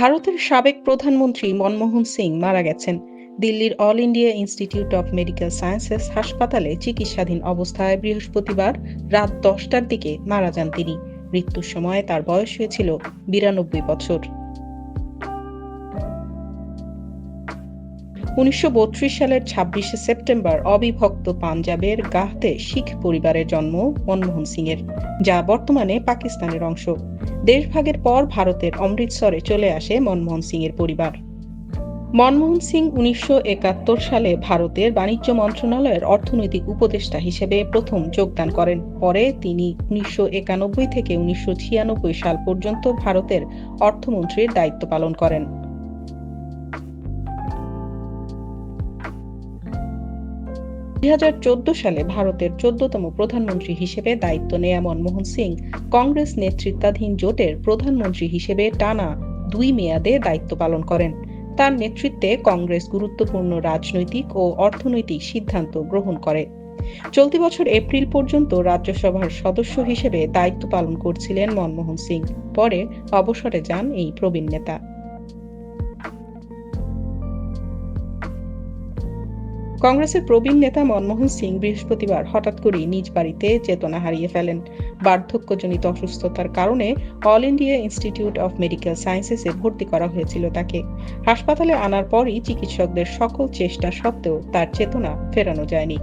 ভারতের সাবেক প্রধানমন্ত্রী মনমোহন সিং মারা গেছেন। দিল্লির All India Institute of Medical Sciences হাসপাতালে চিকিৎসাধীন অবস্থায় বৃহস্পতিবার রাত দশটার দিকে মারা যান তিনি। মৃত্যুর সময় তার বয়স হয়েছিল বিরানব্বই বছর। উনিশশো বত্রিশ সালের ছাব্বিশে সেপ্টেম্বর অবিভক্ত পাঞ্জাবের গাহতে শিখ পরিবারের জন্ম মনমোহন সিংয়ের, যা বর্তমানে পাকিস্তানের অংশ। দেশভাগের পর ভারতের অমৃতসরে চলে আসে মনমোহন সিংয়ের পরিবার। মনমোহন সিং উনিশশো একাত্তর সালে ভারতের বাণিজ্য মন্ত্রণালয়ের অর্থনৈতিক উপদেষ্টা হিসেবে প্রথম যোগদান করেন। পরে তিনি উনিশশো একানব্বই থেকে উনিশশো ছিয়ানব্বই সাল পর্যন্ত ভারতের অর্থমন্ত্রীর দায়িত্ব পালন করেন। দুই হাজার চোদ্দ সালে ভারতের চোদ্দতম প্রধানমন্ত্রী হিসেবে দায়িত্ব নেয়া মনমোহন সিং। কংগ্রেস নেতৃত্বাধীন জোটের প্রধানমন্ত্রী হিসেবে টানা দুই মেয়াদে দায়িত্ব পালন করেন। তার নেতৃত্বে কংগ্রেস গুরুত্বপূর্ণ রাজনৈতিক ও অর্থনৈতিক সিদ্ধান্ত গ্রহণ করে। চলতি বছর এপ্রিল পর্যন্ত রাজ্যসভার সদস্য হিসেবে দায়িত্ব পালন করছিলেন মনমোহন সিং। পরে অবসরে যান এই প্রবীণ নেতা। কংগ্রেসের প্রবীণ নেতা মনমোহন সিং বৃহস্পতিবার হঠাৎ করেই নিজ বাড়িতে চেতনা হারিয়ে ফেলেন। বার্ধক্যজনিত অসুস্থতার কারণে All India Institute of Medical সায়েন্সেসে ভর্তি করা হয়েছিল তাকে। হাসপাতালে আনার পরই চিকিৎসকদের সকল চেষ্টা সত্ত্বেও তার চেতনা ফেরানো যায়নি।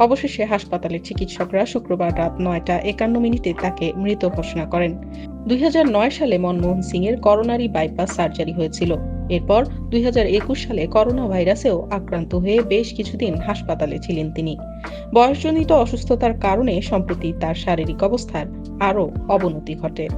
অবশেষে হাসপাতালের চিকিৎসকরা শুক্রবার রাত নয়টা একান্ন মিনিটে তাকে মৃত ঘোষণা করেন। দুই হাজার নয় সালে মনমোহন সিং এর করোনারি বাইপাস সার্জারি হয়েছিল। এরপর দুই হাজার একুশ সালে করোনা ভাইরাসেও আক্রান্ত হয়ে বেশ কিছুদিন হাসপাতালে ছিলেন তিনি। বয়সজনিত অসুস্থতার কারণে সম্প্রতি তার শারীরিক অবস্থার আরও অবনতি ঘটে।